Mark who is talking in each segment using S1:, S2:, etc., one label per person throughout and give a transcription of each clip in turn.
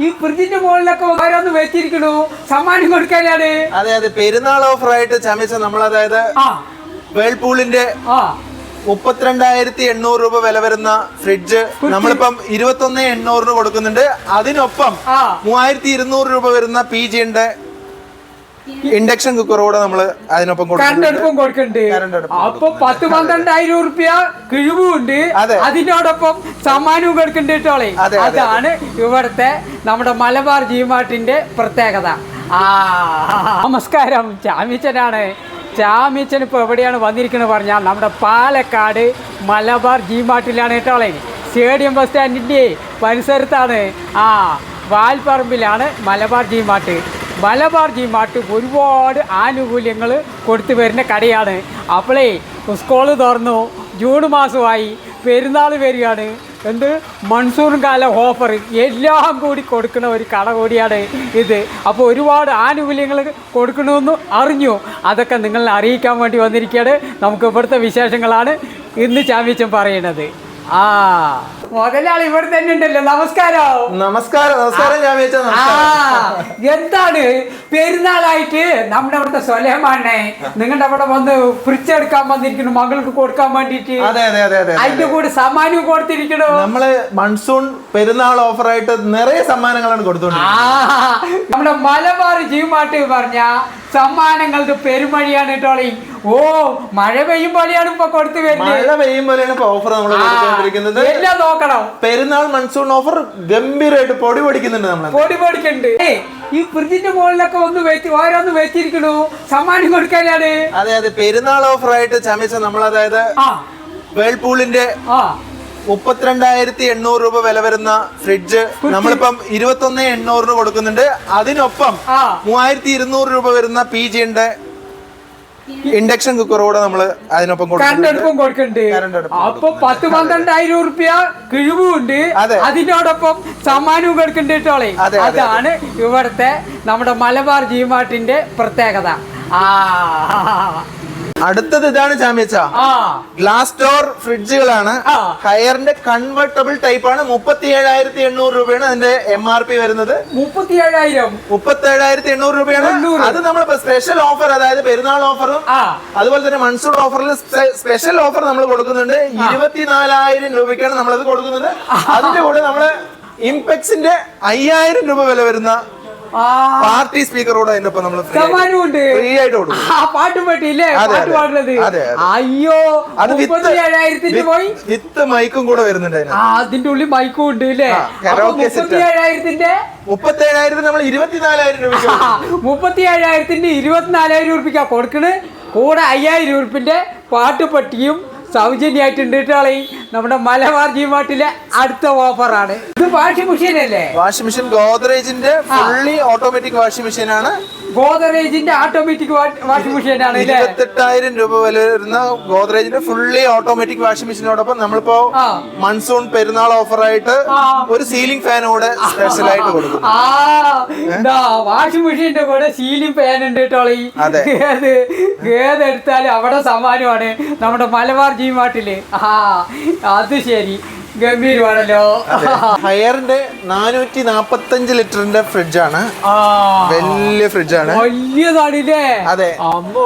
S1: ഈ ഫ്രിഡ്ജിന്റെ മുകളിലൊക്കെ ഓരോന്ന് വെച്ചിരിക്കണു. സമ്മാനം കൊടുക്കാനാണ്.
S2: അതെ അതെ. പെരുന്നാൾ ഓഫർ ആയിട്ട് ചമച്ച നമ്മൾ അതായത് വേൾപൂളിന്റെ മുപ്പത്തിരണ്ടായിരത്തി എണ്ണൂറ് രൂപ വില വരുന്ന ഫ്രിഡ്ജ് നമ്മളിപ്പം ഇരുപത്തൊന്ന് എണ്ണൂറിന് കൊടുക്കുന്നുണ്ട്. അതിനൊപ്പം. മൂവായിരത്തി ഇരുന്നൂറ് രൂപ വരുന്ന പി ജിന്റെ ഇൻഡക്ഷൻ കുക്കർ കൂടെ നമ്മൾ അതിനൊപ്പം കൊടുക്കുന്നുണ്ട്
S1: കരണ്ടടുപ്പും
S2: അടുപ്പം
S1: അപ്പൊ പത്ത് പന്ത്രണ്ടായിരം റുപ്യ കിഴിവുണ്ട്. അതിനോടൊപ്പം സമ്മാനവും കൊടുക്കണ്ട് കേട്ടോളെ
S2: അതെ, അതെ.
S1: അതാണ് ഇവിടുത്തെ നമ്മുടെ മലബാർ ജീമാട്ടിന്റെ പ്രത്യേകത. ആ നമസ്കാരം. ചാമിച്ചനാണ്. ചാമിച്ചൻ ഇപ്പൊ എവിടെയാണ് വന്നിരിക്കുന്നത് പറഞ്ഞാൽ നമ്മുടെ പാലക്കാട് മലബാർ ജീമാട്ടിലാണ് കേട്ടോളെ സ്റ്റേഡിയം ബസ് സ്റ്റാൻഡിന്റെ പരിസരത്താണ്. ആ വാൽപ്പറമ്പിലാണ് Malabar G mart. Malabar G mart ഒരുപാട് ആനുകൂല്യങ്ങൾ കൊടുത്തു വരുന്ന കടയാണ്. അപ്പോളേ സ്കൂൾ തുറന്നു. ജൂൺ മാസമായി പെരുന്നാൾ വരികയാണ്. എന്ത്? മൺസൂൺ കാല ഓഫർ എല്ലാം കൂടി കൊടുക്കുന്ന ഒരു കട കൂടിയാണ് ഇത്. അപ്പോൾ ഒരുപാട് ആനുകൂല്യങ്ങൾ കൊടുക്കണമെന്ന് അറിഞ്ഞു. അതൊക്കെ നിങ്ങളെ അറിയിക്കാൻ വേണ്ടി വന്നിരിക്കുകയാണ്. നമുക്ക് ഇവിടുത്തെ വിശേഷങ്ങളാണ് ഇന്ന് ചാമ്പ്യച്ചൻ പറയുന്നത്. ആ. മുതലാളി ഇവിടെ തന്നെ ഉണ്ടല്ലോ. നമസ്കാരം.
S2: നമസ്കാരം നമസ്കാരം ഞാൻ
S1: ആ എന്താണ്? പെരുന്നാളായിട്ട് നമ്മുടെ അവിടുത്തെ സ്വലഹമാണേ നിങ്ങളുടെ അവിടെ വന്ന് ഫ്രിഡ്ജ് എടുക്കാൻ വന്നിരിക്കുന്നു മകൾക്ക് കൊടുക്കാൻ വേണ്ടിട്ട്
S2: അതെ അതെ അതെ അതെ
S1: അതിന്റെ കൂടെ സമ്മാനവും കൊടുത്തിരിക്കണോ?
S2: നമ്മൾ മൺസൂൺ പെരുന്നാൾ ഓഫർ ആയിട്ട് നിറയെ സമ്മാനങ്ങളാണ്
S1: ആ നമ്മുടെ മലബാർ ജീവമാട്ട് പറഞ്ഞ സമ്മാനങ്ങളുടെ പെരുമഴിയാണ് കേട്ടോളി ഓ മഴ പെയ്യുമ്പോഴാണ് ഇപ്പൊ കൊടുത്തു വരുന്നത്.
S2: മഴ പെയ്യുമ്പോഴാണ് ഇപ്പൊ ഓഫർ നമ്മൾ
S1: എല്ലാം നോക്കണം.
S2: പെരുന്നാൾ മൺസൂൺ ഓഫർ ഗംഭീരമായിട്ട് പൊടി പൊടിക്കുന്നുണ്ട് നമ്മൾ
S1: പൊടി പൊടിക്കണ്ട്. ഈ ഫ്രിഡ്ജിന്റെ മുകളിലൊക്കെ ഒന്ന് വെച്ച് ഓരോന്ന് വെച്ചിരിക്കണു. സമ്മാനം കൊടുക്കാനാണ്.
S2: അതെ അതെ. പെരുന്നാൾ ഓഫർ ആയിട്ട് ചമച്ച നമ്മൾ അതായത് വേൾപൂളിന്റെ മുപ്പത്തിരണ്ടായിരത്തി എണ്ണൂറ് രൂപ വില വരുന്ന ഫ്രിഡ്ജ് നമ്മളിപ്പം ഇരുപത്തി ഒന്ന് എണ്ണൂറിന് കൊടുക്കുന്നുണ്ട്. അതിനൊപ്പം. മൂവായിരത്തി ഇരുന്നൂറ് രൂപ വരുന്ന പി ജിന്റെ ഇൻഡക്ഷൻ കുക്കർ കൂടെ നമ്മൾ അതിനൊപ്പം കൊടുക്കുന്നുണ്ട്
S1: കൊടുക്കണ്ട്. അപ്പൊ പത്ത് പന്ത്രണ്ടായിരം റുപ്യ കിഴിവുണ്ട്. അതിനോടൊപ്പം സമ്മാനവും കൊടുക്കണ്ട് കേട്ടോളെ
S2: അതെ, അതെ,
S1: അതാണ് ഇവിടുത്തെ നമ്മുടെ മലബാർ ജീമാട്ടിന്റെ പ്രത്യേകത. ആ.
S2: അടുത്തത് ഇതാണ് ചാമ്യച്ച ഗ്ലാസ് ഡോർ ഫ്രിഡ്ജുകളാണ്. ഹയറിന്റെ കൺവെർട്ടബിൾ ടൈപ്പ് ആണ്. മുപ്പത്തി ഏഴായിരത്തി എണ്ണൂറ് രൂപയാണ് അതിന്റെ എം ആർ പി വരുന്നത്.
S1: മുപ്പത്തി ഏഴായിരം
S2: മുപ്പത്തി ഏഴായിരത്തി എണ്ണൂറ്. രൂപയാണ്. അത് നമ്മളിപ്പോ സ്പെഷ്യൽ ഓഫർ അതായത് പെരുന്നാൾ ഓഫറും അതുപോലെ തന്നെ മൺസൂൺ ഓഫറിൽ സ്പെഷ്യൽ ഓഫർ നമ്മൾ കൊടുക്കുന്നുണ്ട്. ഇരുപത്തിനാലായിരം രൂപയ്ക്കാണ് നമ്മളത് കൊടുക്കുന്നത്. അതിന്റെ കൂടെ നമ്മൾ ഇംപെക്സിന്റെ അയ്യായിരം രൂപ വില വരുന്ന പാർട്ടി സ്പീക്കറോട് നമ്മൾ ഫ്രീ ആയിട്ട് കൊടുക്കും.
S1: ആ പാട്ട് പറ്റിയില്ലേ. പാടുന്നത്. അയ്യോ
S2: അത്
S1: പോയി.
S2: വിത്ത് മൈക്കും കൂടെ വരുന്നുണ്ട്
S1: അതിന്റെ ഉള്ളിൽ മൈക്കും ഉണ്ട്
S2: set.
S1: മുപ്പത്തി
S2: ഏഴായിരത്തിന് നമ്മൾ ഇരുപത്തിനാലായിരം രൂപ കൊടുക്കും.
S1: മുപ്പത്തി ഏഴായിരത്തിന്റെ ഇരുപത്തിനാലായിരം ഉറുപ്പിക്ക കൊടുക്കണ്. കൂടെ അയ്യായിരം രൂപ പാട്ടുപട്ടിയും സൗജന്യമായിട്ടുണ്ട് കേട്ടോളെ നമ്മുടെ മലബാർ ജിമാട്ടിലെ അടുത്ത ഓഫറാണ്. ഇത് വാഷിംഗ് മെഷീൻ അല്ലേ
S2: വാഷിംഗ് മെഷീൻ ഗോദ്രേജിന്റെ ഫുള്ളി ഓട്ടോമാറ്റിക് വാഷിംഗ് മെഷീൻ ആണ്.
S1: ഗോദറേജിന്റെ ഓട്ടോമാറ്റിക് വാഷിംഗ് മെഷീൻ ആണ്
S2: ഇരുപത്തെട്ടായിരം രൂപ വില വരുന്ന ഗോദ്രേജിന്റെ ഫുള്ളി ഓട്ടോമാറ്റിക് വാഷിംഗ് മെഷീനോടൊപ്പം നമ്മളിപ്പോ. മൺസൂൺ പെരുന്നാൾ ഓഫർ ആയിട്ട് ഒരു സീലിംഗ് ഫാൻ കൂടെ സ്പെഷ്യൽ ആയിട്ട് കൊടുക്കും.
S1: വാഷിംഗ് മെഷീന്റെ കൂടെ സീലിംഗ് ഫാൻ ഉണ്ട് കേട്ടോളി
S2: അതെ.
S1: ഏത് ഏതെടുത്താലും അവിടെ സമ്മാനമാണ്. നമ്മുടെ മലബാർ ജീമാട്ടിൽ ആ അത് ശരി. ഗംഭീരമാണല്ലോ.
S2: ഹയറിന്റെ നാനൂറ്റി നാപ്പത്തഞ്ച് ലിറ്ററിന്റെ ഫ്രിഡ്ജാണ്. വലിയ ഫ്രിഡ്ജാണ്.
S1: വലിയതാണില്ലേ
S2: അതെ.
S1: അമ്മോ.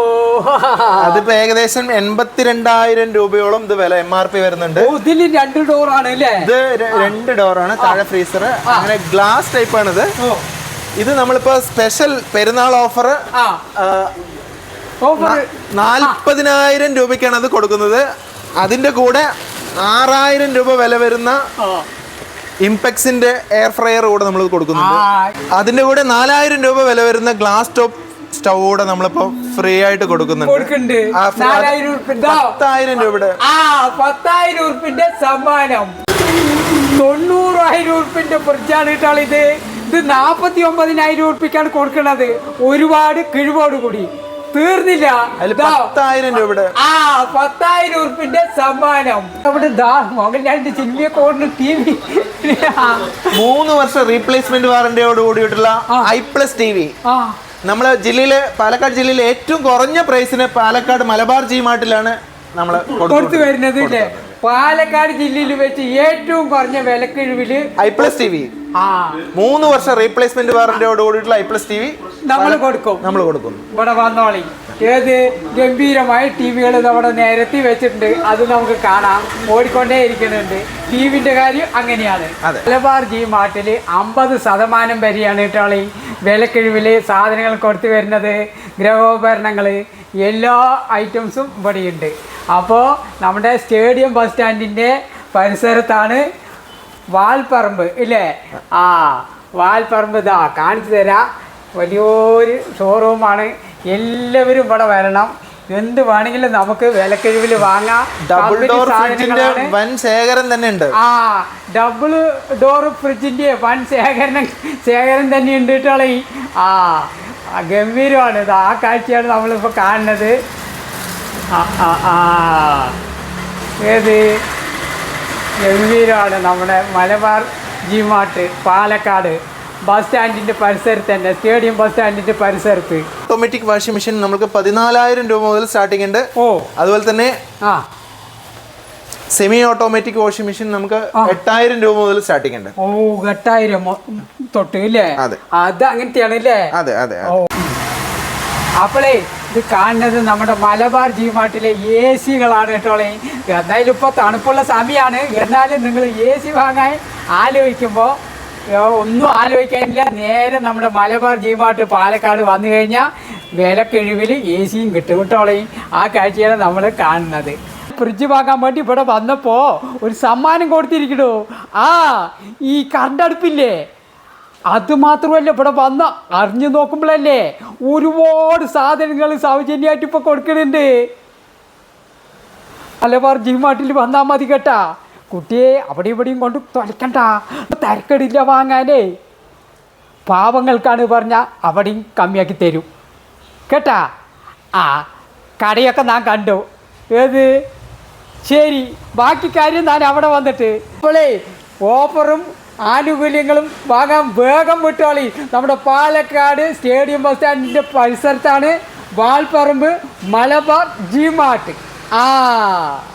S2: അതിപ്പോ ഏകദേശം എൺപത്തിരണ്ടായിരം രൂപയോളം ഇത് വില എം ആർ പി വരുന്നുണ്ട്.
S1: ഓ, ഇതിൽ രണ്ട് ആണ് അല്ലേ?
S2: ഇത് രണ്ട് ഡോർ ആണ് താഴെ ഫ്രീസർ അങ്ങനെ ഗ്ലാസ് ടൈപ്പ് ആണിത് ഇത് നമ്മളിപ്പോ സ്പെഷ്യൽ പെരുന്നാൾ ഓഫർ നാൽപ്പതിനായിരം രൂപയ്ക്കാണ് അത് കൊടുക്കുന്നത്. അതിന്റെ കൂടെ ആറായിരം രൂപ വില വരുന്ന ഇംപെക്സിന്റെ എയർ ഫ്രയർ കൂടെ നമ്മൾ കൊടുക്കുന്നുണ്ട്. അതിന്റെ കൂടെ നാലായിരം രൂപ വില വരുന്ന ഗ്ലാസ് ടോപ്പ് സ്റ്റൗ കൂടെ നമ്മളിപ്പോ ഫ്രീ ആയിട്ട് കൊടുക്കുന്നുണ്ട്. പത്തായിരം രൂപയുടെ
S1: പത്തായിരം ഉറുപ്പിന്റെ സമ്മാനം. തൊണ്ണൂറായിരം ഉറുപ്പിന്റെ ഫ്രിഡ്ജാണ് കേട്ടാൾ ഇത്. ഇത് നാപ്പത്തി ഒമ്പതിനായിരം ഉറുപ്പിക്കാണ് കൊടുക്കുന്നത് ഒരുപാട് കിഴിവോട് കൂടി തീർന്നില്ല.
S2: പത്തായിരം രൂപയുടെ
S1: ആ പത്തായിരം ഉറുപ്പിന്റെ സമ്മാനം. അവിടെ ദാ രണ്ട് ചില്ലിയ കോടിന് ടി വി
S2: മൂന്ന് വർഷം റീപ്ലേസ്മെന്റ് വാറന്റിയോട് കൂടിയിട്ടുള്ള ഐ പ്ലസ് ടി വി നമ്മളെ ജില്ലയിലെ പാലക്കാട് ജില്ലയിലെ ഏറ്റവും കുറഞ്ഞ പ്രൈസിന് പാലക്കാട് മലബാർ ജി മാർട്ടിലാണ് നമ്മൾ
S1: കൊടുത്തു വരുന്നത് പാലക്കാട് ജില്ലയിൽ വെച്ച് ഏറ്റവും കുറഞ്ഞ വിലക്കിഴിവിൽ
S2: ഐ പ്ലസ് ടി വി മൂന്ന് വർഷം റീപ്ലേസ്മെന്റ് വാറന്റിയോട് കൂടിയിട്ടുള്ള ഐ പ്ലസ് ടി വി
S1: നമ്മൾ കൊടുക്കും.
S2: നമ്മൾ കൊടുക്കും.
S1: ഇവിടെ വന്നോളി. ഏത് ഗംഭീരമായ ടിവികൾ നമ്മുടെ നേരത്തെ വെച്ചിട്ടുണ്ട്. അത് നമുക്ക് കാണാം. ഓടിക്കൊണ്ടേ ഇരിക്കുന്നുണ്ട്. ടി വിന്റെ കാര്യം അങ്ങനെയാണ്. മലബാർ ജി മാട്ടിൽ അമ്പത് ശതമാനം വരെയാണ് കേട്ടോളി വിലക്കിഴിവിൽ സാധനങ്ങൾ കൊടുത്തു വരുന്നത് ഗൃഹോപകരണങ്ങൾ എല്ലാ ഐറ്റംസും ഇവിടെയുണ്ട്. അപ്പോൾ നമ്മുടെ സ്റ്റേഡിയം ബസ് സ്റ്റാൻഡിന്റെ പരിസരത്താണ് വാൽപ്പറമ്പ് ഇല്ലേ? ആ വാൽപ്പറമ്പ് ഇതാ കാണിച്ചു തരാം. വലിയൊരു ഷോറൂമാണ് എല്ലാവരും ഇവിടെ വരണം. എന്ത് വേണമെങ്കിലും നമുക്ക് വിലക്കിഴിവിൽ വാങ്ങാം.
S2: ഡബിൾ ഡോർ ഫ്രിഡ്ജിന്റെ. വൻ ശേഖരം തന്നെ ഉണ്ട്
S1: ആ ഡബിൾ ഡോർ ഫ്രിഡ്ജിന്റെ വൻ ശേഖരണം ശേഖരം തന്നെ ഉണ്ട് കേട്ടോളെ ആ ഗംഭീരമാണ്. ഇത് ആ കാഴ്ചയാണ് നമ്മളിപ്പോൾ കാണുന്നത്. ആ ആ ആ. ഏത്? ഗംഭീരമാണ് നമ്മുടെ Malabar G mart Palakkad. Bus സ്റ്റാൻഡിന്റെ പരിസരത്ത് തന്നെ സ്റ്റേഡിയം ബസ് സ്റ്റാൻഡിന്റെ പരിസരത്ത്.
S2: ഓട്ടോമാറ്റിക് വാഷിംഗ് മെഷീൻ നമുക്ക് പതിനാലായിരം രൂപ മുതൽ സ്റ്റാർട്ടിംഗ് ഉണ്ട്.
S1: ഓ.
S2: അതുപോലെ തന്നെ
S1: ആ.
S2: സെമി ഓട്ടോമാറ്റിക് വാഷിംഗ് മെഷീൻ നമുക്ക് എട്ടായിരം രൂപ മുതൽ സ്റ്റാർട്ടിംഗ് ഉണ്ട്.
S1: ഓ എട്ടായിരം തൊട്ട് ഇല്ലേ?
S2: അതെ.
S1: അത് അങ്ങനത്തെയാണ് അല്ലേ
S2: അതെ അതെ
S1: ഓ. അപ്പോളേ ഇത് കാണുന്നത് നമ്മുടെ മലബാർ ജിമാട്ടിലെ എ സികളാണ് കേട്ടോളെ എന്തായാലും ഇപ്പോൾ തണുപ്പുള്ള സമയമാണ് എന്നാലും നിങ്ങൾ എ സി വാങ്ങാൻ ആലോചിക്കുമ്പോൾ ഒന്നും ആലോചിക്കാനില്ല. നേരെ നമ്മുടെ മലബാർ ജീമാട്ട് പാലക്കാട് വന്നു കഴിഞ്ഞാൽ വിലക്കിഴിവിൽ എ സിയും കിട്ടും കിട്ടോളയും ആ കാഴ്ചയാണ് നമ്മൾ കാണുന്നത്. ഫ്രിഡ്ജ് വാങ്ങാൻ വേണ്ടി ഇവിടെ വന്നപ്പോൾ ഒരു സമ്മാനം കൊടുത്തിരിക്കണോ. ആ ഈ കറണ്ട് അടുപ്പില്ലേ? അത് മാത്രമല്ല ഇവിടെ വന്ന അറിഞ്ഞു നോക്കുമ്പോഴല്ലേ ഒരുപാട് സാധനങ്ങൾ സൗജന്യമായിട്ട് ഇപ്പൊ കൊടുക്കുന്നുണ്ട് മലബാർ ജിമാട്ടിൽ വന്നാൽ മതി കേട്ടാ. കുട്ടിയെ അവിടെ ഇവിടെയും കൊണ്ട് തുലക്കണ്ട. തിരക്കടില്ല വാങ്ങാനേ. പാവങ്ങൾക്കാണ് പറഞ്ഞ അവിടെയും കമ്മിയാക്കി തരും. കേട്ടാ? ആ കടയൊക്കെ ഞാൻ കണ്ടു. ഏത്? ശരി ബാക്കി കാര്യം ഞാൻ അവിടെ വന്നിട്ട്. അപ്പോളേ ഓഫറും ആനുകൂല്യങ്ങളും വാങ്ങാൻ വേഗം വിട്ടോളി. നമ്മുടെ പാലക്കാട് സ്റ്റേഡിയം ബസ് സ്റ്റാൻഡിന്റെ പരിസരത്താണ് വാൽപ്പറമ്പ് മലബാർ ജി മാർട്ട്. ആ.